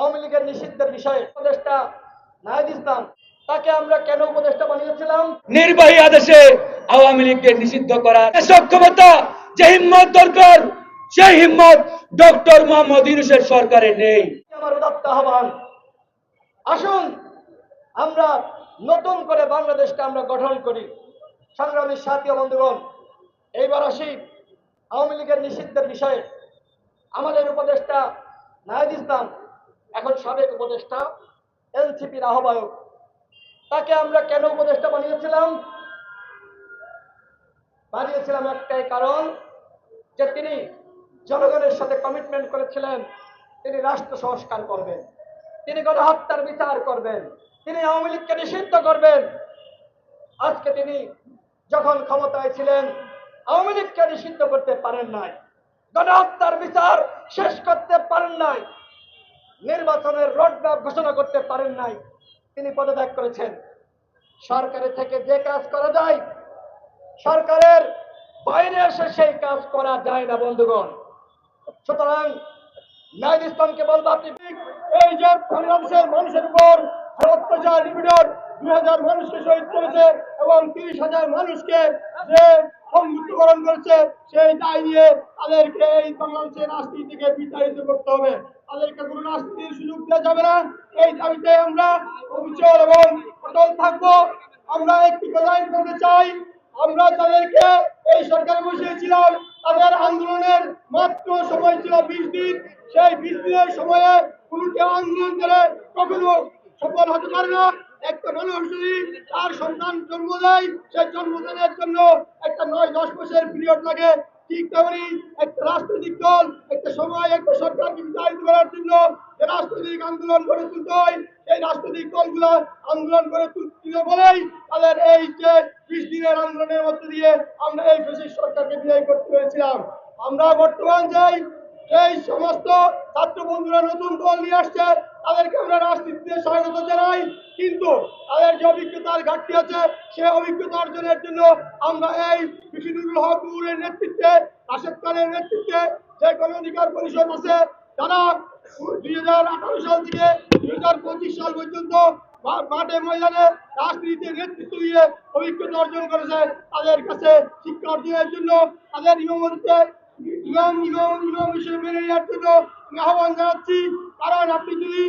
আওয়ামী লীগের নিষিদ্ধের বিষয়ে উপদেষ্টা নাহিদ ইসলাম তাকে আমরা কেন উপদেষ্টা বানিয়েছিলাম? নির্বাহী আদেশে আওয়ামী লীগকে নিষিদ্ধ করার সক্ষমতা যে হিম্মত দরকার সেই হিম্মত ডক্টর মোহাম্মদ ইউনুসের সরকারে নেই। আমার উদাত্ত আহ্বান। আসুন আমরা নতুন করে বাংলাদেশকে আমরা গঠন করি। সংগ্রামী সাথী বন্ধুগণ এইবার আসি আওয়ামী লীগের নিষিদ্ধের বিষয়ে। আমাদের উপদেষ্টা নাহিদ ইসলাম এখন সাবেক উপদেষ্টা এনসিপির আহ্বায়ক, তাকে আমরা কেন উপদেষ্টা বানিয়েছিলাম? বানিয়েছিলাম একটাই কারণ যে তিনি জনগণের সাথে কমিটমেন্ট করেছিলেন, তিনি রাষ্ট্র সংস্কার করবেন, তিনি গণহত্যার বিচার করবেন, তিনি আওয়ামী লীগকে নিষিদ্ধ করবেন। আজকে তিনি যখন ক্ষমতায় ছিলেন, আওয়ামী লীগকে নিষিদ্ধ করতে পারেন নাই, গণহত্যার বিচার শেষ করতে পারেন নাই। নির্বাচনের রোডম্যাপ ঘোষণা করতে পারেন নাই। তিনি পদত্যাগ করেছেন। সরকারের থেকে যে কাজ করা যায়, সরকারের বাইরে এসে সেই কাজ করা যায় না, বন্ধুগণ। সুতরাং নাইদ ইসলামকে বলব আপনি, এই যে বাংলাদেশের মানুষের উপর অত্যাচার, নিপীড়ন, দুই হাজার মানুষকে শহীদ করেছে এবং তিরিশ হাজার মানুষকে যে সংযুক্তকরণ করেছে, সেই দায় নিয়ে তাদেরকে এই বাংলাদেশের রাজনীতিকে বিতাড়িত করতে হবে। তাদেরকে কোনো রাজনীতির সুযোগ দেওয়া যাবে না। এই দাবিতে আমরা অবিচল এবং অটল থাকব। আমরা একটি কথাই বলতে চাই, আমরা তাদেরকে এই সরকারে বসিয়েছিলাম, তাদের আন্দোলনের মাত্র সময় ছিল বিশ দিন। সেই বিশ দিনের সময়ে কোনো কেউ আন্দোলন করে কখনো সফল হতে পারে না। একটা মানুষ যদি তার সন্তান জন্ম দেয় সেই জন্মদানের জন্য একটা নয় দশ বছরের পিরিয়ড লাগে। রাজনৈতিক দল, একটা সময় একটা সরকারকে বিতাড়িত করার জন্য যে আন্দোলন গড়ে তুলতে হয়, সেই রাজনৈতিক দলগুলো আন্দোলন করে তুলছিল বলেই এই যে বিশ দিনের আন্দোলনের মধ্যে দিয়ে আমরা এই ফেসিস সরকারকে বিদায় করতে পেরেছিলাম। আমরা বর্তমান যেই এই সমস্ত ছাত্র বন্ধুরা নতুন দল নিয়ে আসছে তাদেরকে আমরা রাজনীতিতে স্বাগত জানাই কিন্তু তাদের যে অভিজ্ঞতার ঘাটতি আছে সেই অভিজ্ঞতা জন্য আমরা এই বিশিদুল হক মুহুরের নেতৃত্বে রাশেদ খানের নেতৃত্বে যে গণ অধিকার পরিষদ আছে, তারা দুই হাজার আঠারো সাল থেকে দুই হাজার পঁচিশ সাল পর্যন্ত মাঠে ময়দানে রাজনীতির নেতৃত্ব দিয়ে অভিজ্ঞতা অর্জন করেছে। তাদের কাছে শিক্ষা অর্জনের জন্য, তাদের ইমামতিতে ইমাম ইমাম ইমাম হিসেবে মেনে নেওয়ার জন্য আহ্বান জানাচ্ছি। কারণ আপনি যদি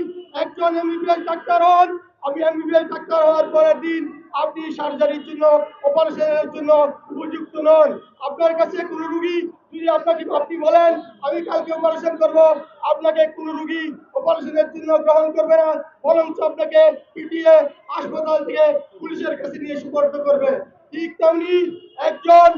একজন এমবিবিএস ডাক্তার হন, আমি এমবিবিএস ডাক্তার হওয়ার পরের দিন আপনি সার্জারির জন্য, অপারেশনের জন্য উপযুক্ত নন। আপনার কাছে কোনো রুগী যদি আপনাকে আপনি বলেন, আমি কালকে অপারেশন করব, আপনাকে কোনো রুগী অপারেশনের জন্য গ্রহণ করবে না, বরঞ্চ আপনাকে পিটিয়ে হাসপাতাল থেকে পুলিশের কাছে নিয়ে সুপর্দ করবে। ঠিক তেমনি একজন